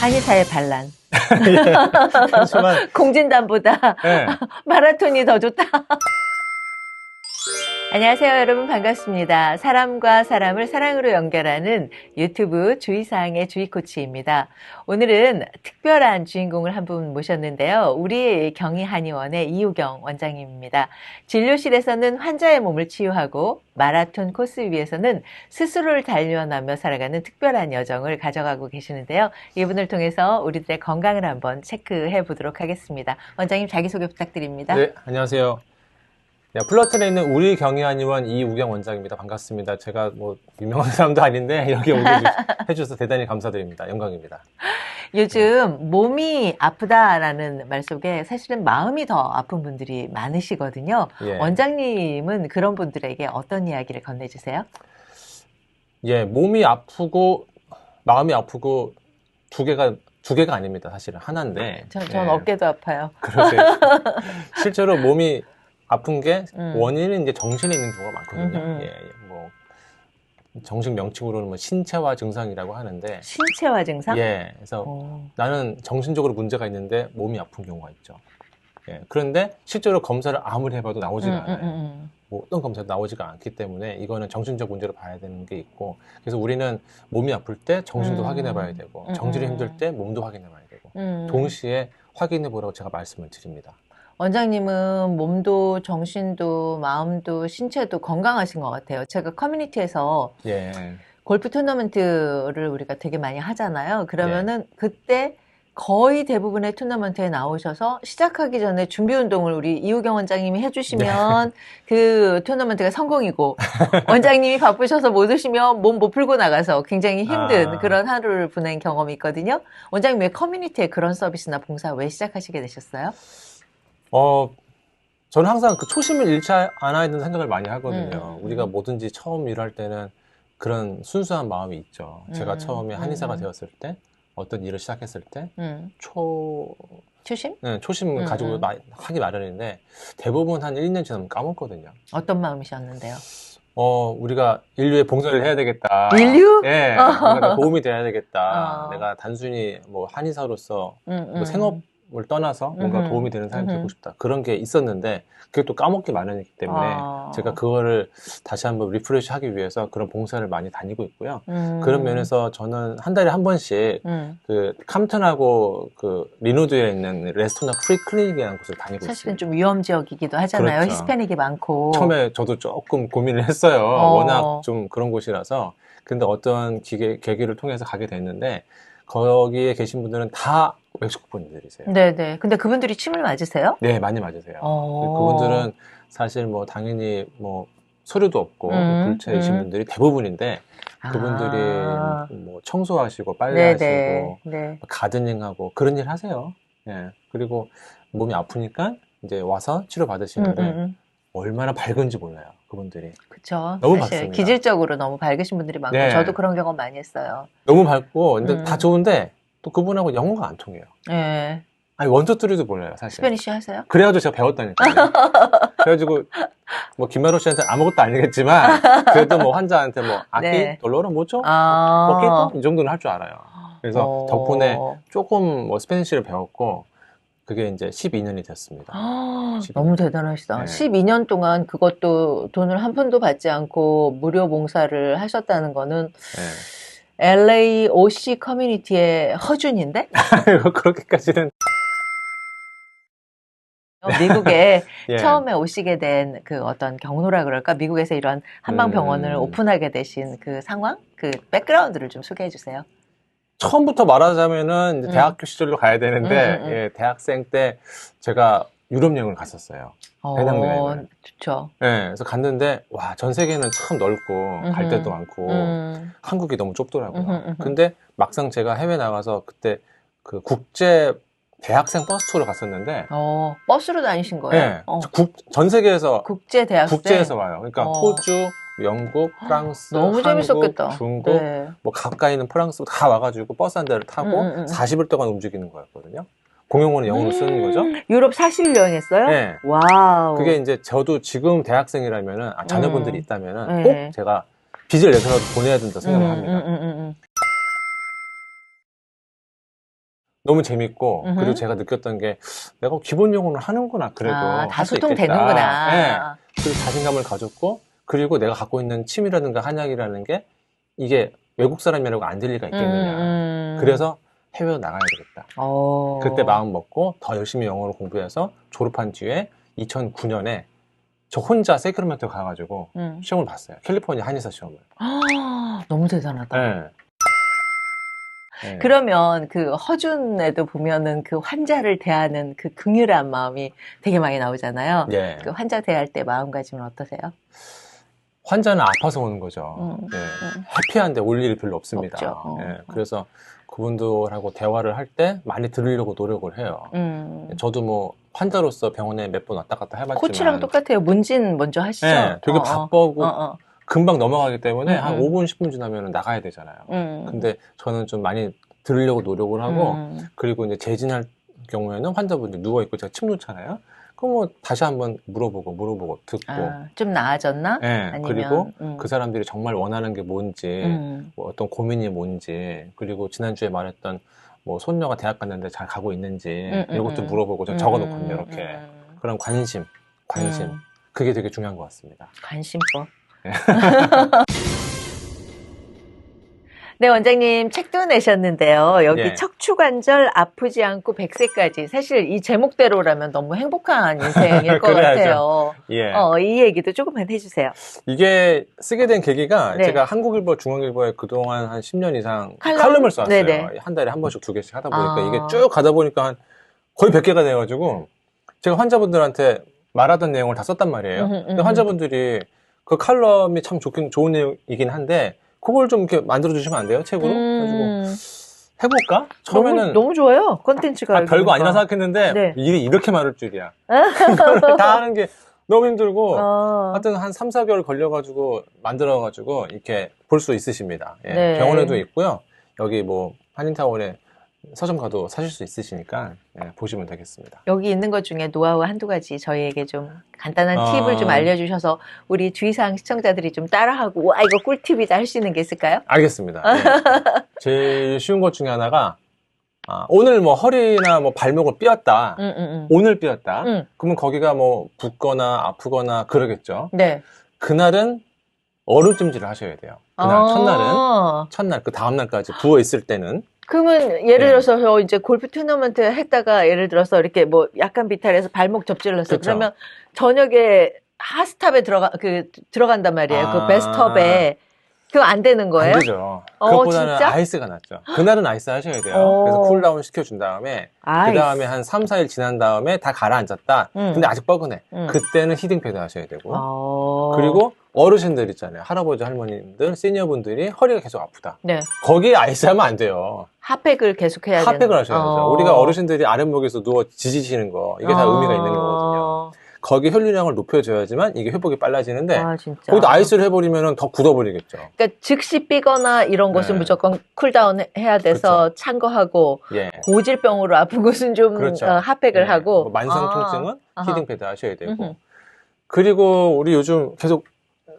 한의사의 반란. 예. 공진단보다 예. 마라톤이 더 좋다. 안녕하세요, 여러분 반갑습니다. 사람과 사람을 사랑으로 연결하는 유튜브 주의사항의 주의코치입니다. 오늘은 특별한 주인공을 한 분 모셨는데요. 우리 경희한의원의 이우경 원장님입니다. 진료실에서는 환자의 몸을 치유하고 마라톤 코스 위에서는 스스로를 단련하며 살아가는 특별한 여정을 가져가고 계시는데요. 이분을 통해서 우리들의 건강을 한번 체크해 보도록 하겠습니다. 원장님 자기소개 부탁드립니다. 네, 안녕하세요. 네, 플러튼에 있는 우리 경희한의원 이우경 원장입니다. 반갑습니다. 제가 뭐 유명한 사람도 아닌데 여기 오게 해주셔서 대단히 감사드립니다. 영광입니다. 요즘 몸이 아프다라는 말 속에 사실은 마음이 더 아픈 분들이 많으시거든요. 예. 원장님은 그런 분들에게 어떤 이야기를 건네주세요? 예, 몸이 아프고 마음이 아프고 두 개가 두 개가 아닙니다. 사실은 하나인데. 전, 전 예, 어깨도 아파요. 그러세요. 실제로 몸이 아픈 게 음. 원인은 이제 정신에 있는 경우가 많거든요. 음, 음. 예, 예, 뭐 정식 명칭으로는 뭐 신체화 증상이라고 하는데. 신체화 증상? 예, 그래서 오. 나는 정신적으로 문제가 있는데 몸이 아픈 경우가 있죠. 예, 그런데 실제로 검사를 아무리 해봐도 나오지가 음, 않아요. 음, 음, 뭐 어떤 검사도 나오지가 않기 때문에 이거는 정신적 문제로 봐야 되는 게 있고 그래서 우리는 몸이 아플 때 정신도 음. 확인해 봐야 되고 음, 정신이 음. 힘들 때 몸도 확인해 봐야 되고 음. 동시에 확인해 보라고 제가 말씀을 드립니다. 원장님은 몸도 정신도 마음도 신체도 건강하신 것 같아요. 제가 커뮤니티에서 예. 골프 토너먼트를 우리가 되게 많이 하잖아요. 네. 그러면은 그때 거의 대부분의 토너먼트에 나오셔서 시작하기 전에 준비 운동을 우리 이우경 원장님이 해주시면 그 토너먼트가 성공이고 원장님이 바쁘셔서 못 오시면 몸 못 풀고 나가서 굉장히 힘든 아. 그런 하루를 보낸 경험이 있거든요. 원장님 왜 커뮤니티에 그런 서비스나 봉사 왜 시작하시게 되셨어요? 어, 저는 항상 그 초심을 잃지 않아야 된다는 생각을 많이 하거든요. 음, 음, 우리가 음. 뭐든지 처음 일할 때는 그런 순수한 마음이 있죠. 제가 음, 처음에 한의사가 음. 되었을 때 어떤 일을 시작했을 때 음, 초, 초심? 네, 초심을 음, 가지고 음. 마- 하기 마련인데 대부분 한 1년 지나면 까먹거든요. 어떤 마음이셨는데요? 어, 우리가 인류에 봉사를 해야 되겠다. 인류? 예, 뭔가 도움이 돼야 되겠다. 어. 내가 단순히 뭐 한의사로서 음, 뭐 음. 생업 을 떠나서 뭔가 음흠. 도움이 되는 사람이. 되고 싶다. 그런 게 있었는데 그게 또 까먹기 마련이기 때문에 아. 제가 그거를 다시 한번 리프레시 하기 위해서 그런 봉사를 많이 다니고 있고요. 음. 그런 면에서 저는 한 달에 한 번씩 음. 그 캄튼하고 그 리노드에 있는 레스토랑 프리 클리닉이라는 곳을 다니고 사실은 있습니다. 좀 위험 지역이기도 하잖아요. 그렇죠. 히스패닉이 많고. 처음에 저도 조금 고민을 했어요. 어. 워낙 좀 그런 곳이라서. 근데 어떤 기계, 계기를 통해서 가게 됐는데, 거기에 계신 분들은 다 외국 분들이세요. 네네. 근데 그분들이 침을 맞으세요? 네, 많이 맞으세요. 어. 그분들은 사실 뭐 당연히 뭐 서류도 없고 음, 불체이신 음. 분들이 대부분인데, 그분들이 아. 뭐 청소하시고 빨래하시고. 네. 가드닝하고 그런 일 하세요. 예. 그리고 몸이 아프니까 이제 와서 치료 음, 받으시는데 음, 음. 얼마나 밝은지 몰라요. 그분들이. 그쵸. 너무 사실 밝습니다. 기질적으로 너무 밝으신 분들이 많고 네. 저도 그런 경험 많이 했어요. 너무 밝고 근데 음. 다 좋은데 또 그분하고 영어가 안 통해요. 네. 아니 원투 쓰리도 몰라요 사실. 스페니쉬 하세요? 그래가지고 제가 배웠다니까요. 그래가지고 뭐 김만호 씨한테 아무것도 아니겠지만 그래도 뭐 환자한테 뭐 아끼 네. 돌로로 뭐죠? 아. 먹겠다 이 정도는 할 줄 알아요. 그래서 어. 덕분에 조금 뭐 스페니쉬를 배웠고 그게 이제 12년이 됐습니다. 아, 12. 너무 대단하시다. 네. 12년 동안 그것도 돈을 한 푼도 받지 않고 무료 봉사를 하셨다는 거는 네. LA OC 커뮤니티의 허준인데? 그렇게까지는 미국에 예. 처음에 오시게 된 그 어떤 경로라 그럴까? 미국에서 이런 한방병원을 음. 오픈하게 되신 그 상황? 그 백그라운드를 좀 소개해 주세요. 처음부터 말하자면은 이제 음. 대학교 시절로 가야 되는데 음, 음, 음. 예, 대학생 때 제가 유럽 여행을 갔었어요. 배낭 여행을. 좋죠. 예, 그래서 갔는데 와 전 세계는 참 넓고 갈 음흠. 데도 많고 음. 한국이 너무 좁더라고요. 음흠, 음흠. 근데 막상 제가 해외 나가서 그때 그 국제 대학생 버스 투어를 갔었는데 어, 버스로 다니신 거예요? 예, 어. 국, 전 세계에서 국제 대학생. 국제에서 와요. 그러니까 어. 호주, 영국, 프랑스, 너무 한국, 재밌었겠다. 중국, 네. 뭐 가까이 있는 프랑스 다 와가지고 버스 한 대를 타고 음, 음, 음. 40일 동안 움직이는 거였거든요. 공용어는 영어로 쓰는 거죠. 유럽 40일 여행했어요? 네. 와우. 그게 이제 저도 지금 대학생이라면은 아, 자녀분들이 음. 있다면은 네. 꼭 제가 빚을 내서라도 보내야 된다 생각을 음, 합니다. 음, 음, 음, 음. 너무 재밌고 음흠. 그리고 제가 느꼈던 게 내가 기본 영어를 하는구나 그래도 아, 다. 소통되는구나. 네. 그리고 자신감을 가졌고 그리고 내가 갖고 있는 취미라든가 한약이라는 게 이게 외국 사람이라고 안 될 리가 있겠느냐. 음, 음. 그래서 해외로 나가야 되겠다. 어. 그때 마음 먹고 더 열심히 영어를 공부해서 졸업한 뒤에 2009년에 저 혼자 세크라멘토 가가지고 음. 시험을 봤어요. 캘리포니아 한의사 시험을. 아, 너무 대단하다. 네. 네. 그러면 그 허준에도 보면은 그 환자를 대하는 그 긍휼한 마음이 되게 많이 나오잖아요. 예. 그 환자 대할 때 마음가짐은 어떠세요? 환자는 아파서 오는 거죠. 음, 예. 음. 해피한데 올 일이 별로 없습니다. 없죠. 어. 그래서 그분들하고 대화를 할 때 많이 들으려고 노력을 해요. 음. 저도 뭐 환자로서 병원에 몇 번 왔다 갔다 해봤지만 코치랑 똑같아요. 문진 먼저 하시죠. 예, 되게 어, 어. 바쁘고 어, 어. 금방 넘어가기 때문에 음, 한 음. 5분 10분 지나면 나가야 되잖아요. 음. 근데 저는 좀 많이 들으려고 노력을 하고 음. 그리고 이제 재진할 경우에는 환자분들 누워 있고 제가 침 놓잖아요. 그럼 뭐 다시 한번 물어보고 물어보고 듣고 아, 좀 나아졌나? 예, 아니면 그리고 음. 그 사람들이 정말 원하는 게 뭔지 음. 뭐 어떤 고민이 뭔지 그리고 지난주에 말했던 뭐 손녀가 대학 갔는데 잘 가고 있는지 음, 음, 이런 것도 음. 물어보고 좀 음, 적어놓거든요 이렇게 음. 그런 관심 관심 음. 그게 되게 중요한 것 같습니다 관심법. 예. 네, 원장님 책도 내셨는데요. 여기 예. 척추관절 아프지 않고 100세까지. 사실 이 제목대로라면 너무 행복한 인생일 것. 같아요. 예 어, 이 얘기도 조금만 해주세요. 이게 쓰게 된 계기가 네. 제가 한국일보 중앙일보에 그동안 한 10년 이상 칼럼? 을 써왔어요 네네. 한 달에 한 번씩 두 개씩 하다 보니까 아. 이게 쭉 가다 보니까 한 거의 100개가 돼가지고 제가 환자분들한테 말하던 내용을 다 썼단 말이에요 음흠, 근데 음흠. 환자분들이 그 칼럼이 참 좋긴 좋은 내용이긴 한데 그걸 좀 이렇게 만들어 주시면 안 돼요 책으로 음, 해볼까 처음에는 너무, 너무 좋아요. 컨텐츠가. 아, 별거 아니라. 생각했는데 네. 일이 이렇게 많을 줄이야 다 하는 게 너무 힘들고 어, 하여튼 한 3, 4개월 걸려가지고 만들어가지고 이렇게 볼 수 있으십니다. 예, 네. 병원에도 있고요. 여기 뭐 한인타운에 서점 가도 사실 수 있으시니까 예, 보시면 되겠습니다. 여기 있는 것 중에 노하우 한두 가지 저희에게 좀 간단한 아. 팁을 좀 알려주셔서 우리 주의사항 시청자들이 좀 따라하고 와 이거 꿀팁이다 할 수 있는 게 있을까요? 알겠습니다. 예. 제일 쉬운 것 중에 하나가 아, 오늘 뭐 허리나 뭐 발목을 삐었다. 음, 음, 오늘 삐었다. 음. 음. 그러면 거기가 뭐 붓거나 아프거나 그러겠죠. 네. 그날은 얼음찜질을 하셔야 돼요. 그날 첫날은 아, 첫날 그 다음 날까지 부어 있을 때는 그러면 예를 네. 들어서 저 이제 골프 토너먼트 했다가 예를 들어서 이렇게 뭐 약간 비탈해서 발목 접질렀어요. 그쵸. 그러면 저녁에 하스탑에 들어가 그 들어간단 말이에요. 아. 그 베스트업에 그거 안 되는 거예요? 안 되죠. 어, 그것보다는 진짜? 아이스가 낫죠. 그날은 아이스 하셔야 돼요. 어. 그래서 쿨다운 시켜준 다음에. 그 다음에 한 3, 4일 지난 다음에 다 가라앉았다. 음. 근데 아직 뻐근해. 음. 그때는 히딩 패드 하셔야 되고 어. 그리고 어르신들 있잖아요. 할아버지, 할머님들, 시니어분들이 허리가 계속 아프다. 네. 거기에 아이스 하면 안 돼요. 핫팩을 계속 해야 되는 핫팩을 하셔야죠. 어. 우리가 어르신들이 아랫목에서 누워 지지시는 거 이게 다 어. 의미가 있는 거거든요. 거기 혈류량을 높여줘야지만 이게 회복이 빨라지는데 아, 진짜. 거기다 아이스를 해버리면 더 굳어버리겠죠. 그러니까 즉시 삐거나 이런 것은 네. 무조건 쿨다운 해- 해야 돼서 찬 거 하고 예. 고질병으로 아픈 것은 좀 그렇죠. 어, 핫팩을 예. 하고 뭐 만성 통증은 아하. 히딩 패드 하셔야 되고 음흠. 그리고 우리 요즘 계속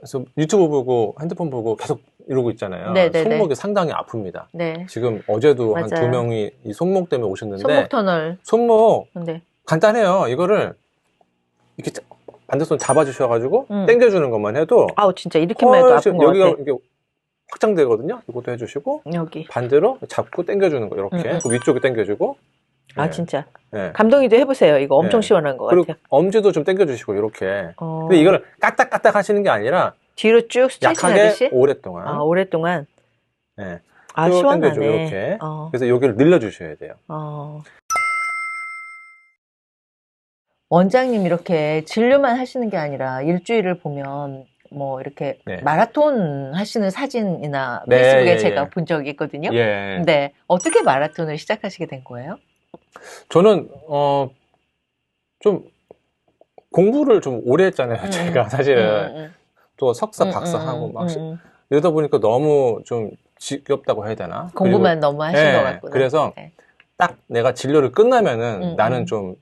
그래서 유튜브 보고 핸드폰 보고 계속 이러고 있잖아요. 네네네. 손목이 상당히 아픕니다. 네. 지금 어제도 한. 두 명이 이 손목 때문에 오셨는데 손목 터널. 손목 근데 간단해요. 이거를 이렇게 자- 반대손 잡아주셔가지고 음. 당겨주는 것만 해도 아우 진짜 이렇게만 해도 아픈 것 여기가 같아. 이게 확장되거든요. 이것도 해주시고 여기. 반대로 잡고 당겨주는 거 이렇게 음, 음. 그 위쪽에 당겨주고 아 네. 진짜. 네. 감독이도 해보세요. 이거 엄청 네. 시원한 것 그리고 같아요. 엄지도 좀 당겨주시고 이렇게 어, 근데 이걸 까딱까딱 하시는 게 아니라 뒤로 쭉 스트레칭 약하게 하듯이. 오랫동안 아 오랫동안. 네. 아 쭉 시원하네. 당겨주고 이렇게. 어, 그래서 여기를 늘려주셔야 돼요. 어. 원장님 이렇게 진료만 하시는 게 아니라 일주일을 보면 뭐 이렇게 네. 마라톤 하시는 사진이나 네, 페이스북에 예, 제가 예. 본 적이 있거든요. 예. 네. 어떻게 마라톤을 시작하시게 된 거예요? 저는 어 좀 공부를 좀 오래 했잖아요. 음, 제가 사실은 음, 음, 또 석사, 음, 박사 음, 하고 음, 막. 이러다 보니까 너무 좀 지겹다고 해야 되나? 공부만 너무 하신 네, 것 같구나. 그래서 네. 딱 내가 진료를 끝나면은 음, 나는 음. 좀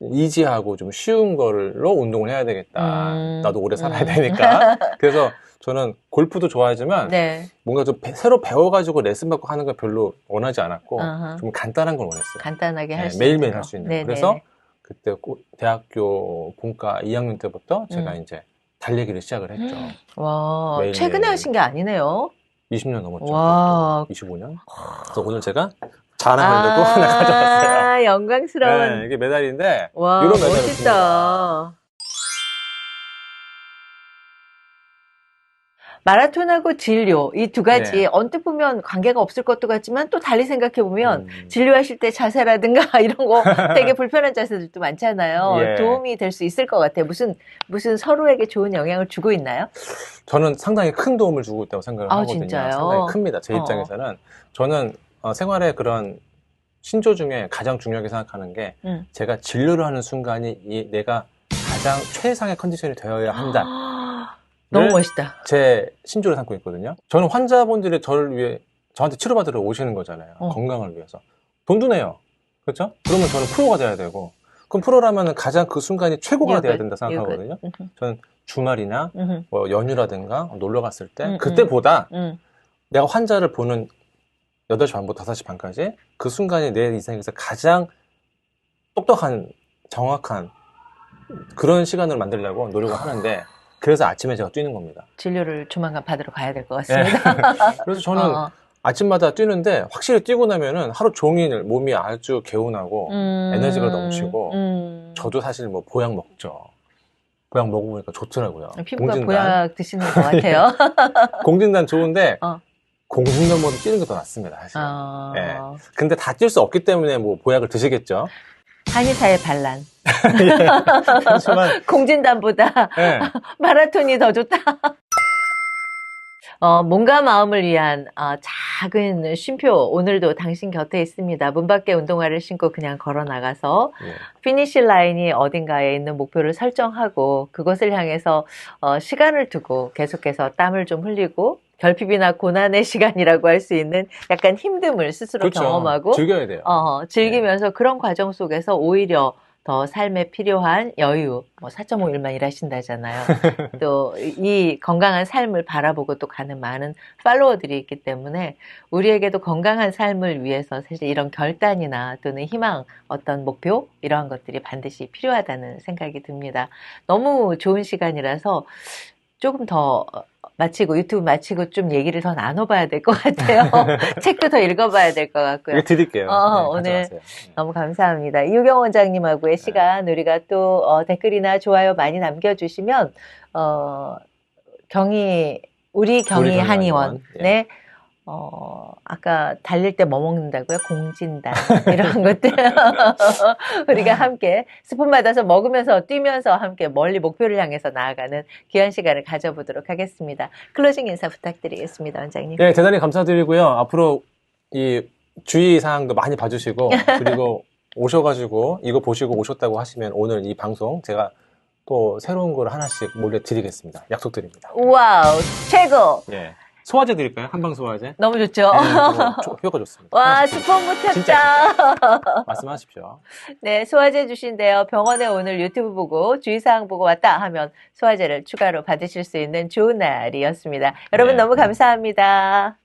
이지하고 좀 쉬운 거로 운동을 해야 되겠다. 음. 나도 오래 살아야 음. 되니까. 그래서 저는 골프도 좋아하지만 네. 뭔가 좀 배- 새로 배워가지고 레슨 받고 하는 걸 별로 원하지 않았고 어허. 좀 간단한 걸 원했어요. 간단하게 할 네, 수 매일매일 할 수 있는. 네, 거. 그래서 네. 그때 고- 대학교 본과 2학년 때부터 제가 음. 이제 달리기를 시작을 했죠. 와, 매일매일. 최근에 하신 게 아니네요. 20년 넘었죠. 와. 25년. 그래서 오늘 제가 자랑하려고 하나 가져왔어요. 아, 영광스러운. 네, 이게 메달인데 와, 이런 메달을 멋있다. 마라톤하고 진료 이 두 가지 네. 언뜻 보면 관계가 없을 것도 같지만 또 달리 생각해 보면 음, 진료하실 때 자세라든가 이런 거 되게 불편한 자세들도 많잖아요. 예. 도움이 될 수 있을 것 같아요. 무슨 무슨 서로에게 좋은 영향을 주고 있나요? 저는 상당히 큰 도움을 주고 있다고 생각을 아, 하거든요. 진짜요? 상당히 큽니다. 제 어. 입장에서는 저는 어, 생활의 그런 신조 중에 가장 중요하게 생각하는 게 음. 제가 진료를 하는 순간이 이 내가 가장 최상의 컨디션이 되어야 한다. 너무 를 멋있다. 제 신조를 삼고 있거든요. 저는 환자분들이 저를 위해 저한테 치료받으러 오시는 거잖아요. 어. 건강을 위해서. 돈도 내요. 그렇죠? 그러면 저는 프로가 돼야 되고 그럼 프로라면 가장 그 순간이 최고가 돼야 유급, 된다 생각하거든요. 음흠, 저는 주말이나 음흠, 뭐 연휴라든가 놀러 갔을 때 음, 그때보다 음. 내가 환자를 보는 8시 반부터 5시 반까지 그 순간이 내 인생에서 가장 똑똑한 정확한 그런 시간을 만들려고 노력을 하는데 그래서 아침에 제가 뛰는 겁니다. 진료를 조만간 받으러 가야 될것 예. 같습니다. 그래서 저는 어. 아침마다 뛰는데 확실히 뛰고 나면은 하루 종일 몸이 아주 개운하고 음, 에너지가 넘치고 음. 저도 사실 뭐 보약 먹죠. 보약 먹어보니까 좋더라고요. 피부가 공진단. 보약 드시는 것 같아요. 공진단 좋은데 어. 공진단보다 뛰는 게 더 낫습니다. 사실. 어, 예. 근데 다 뛸 수 없기 때문에 뭐 보약을 드시겠죠. 한의사의 반란. 하지만 공진단보다 예. 마라톤이 더 좋다. 어, 몸과 마음을 위한 어, 작은 쉼표 오늘도 당신 곁에 있습니다. 문 밖에 운동화를 신고 그냥 걸어 나가서 예. 피니시 라인이 어딘가에 있는 목표를 설정하고 그것을 향해서 어, 시간을 두고 계속해서 땀을 좀 흘리고 결핍이나 고난의 시간이라고 할 수 있는 약간 힘듦을 스스로 그렇죠. 경험하고 즐겨야 돼요. 어, 즐기면서 그런 과정 속에서 오히려 더 삶에 필요한 여유, 뭐 4.5일만 일하신다잖아요. 또 이 건강한 삶을 바라보고 또 가는 많은 팔로워들이 있기 때문에 우리에게도 건강한 삶을 위해서 사실 이런 결단이나 또는 희망, 어떤 목표 이러한 것들이 반드시 필요하다는 생각이 듭니다. 너무 좋은 시간이라서 조금 더 마치고 유튜브 마치고 좀 얘기를 더 나눠봐야 될 것 같아요. 책도 더 읽어봐야 될 것 같고요. 드릴게요. 어, 네, 오늘 가져가세요. 네. 너무 감사합니다. 이유경 원장님하고의 시간 우리가 또 어, 댓글이나 좋아요 많이 남겨주시면 어, 경희 우리 경희 경희 한의원 한의원, 예. 네. 어, 아까 달릴 때 뭐 먹는다고요? 공진단. 이런 것들. 우리가 함께 스푼 받아서 먹으면서 뛰면서 함께 멀리 목표를 향해서 나아가는 귀한 시간을 가져보도록 하겠습니다. 클로징 인사 부탁드리겠습니다, 원장님. 네, 대단히 감사드리고요. 앞으로 이 주의 사항도 많이 봐주시고 그리고 오셔가지고 이거 보시고 오셨다고 하시면 오늘 이 방송 제가 또 새로운 걸 하나씩 몰래 드리겠습니다. 약속드립니다. 와우, 최고! 예. 소화제 드릴까요? 한방 소화제? 너무 좋죠? 네, 조- 효과 좋습니다. 와, 하나씩 스폰 붙었다. 진짜, 말씀하십시오. 네, 소화제 주신대요. 병원에 오늘 유튜브 보고 주의사항 보고 왔다 하면 소화제를 추가로 받으실 수 있는 좋은 날이었습니다. 여러분 네. 너무 감사합니다.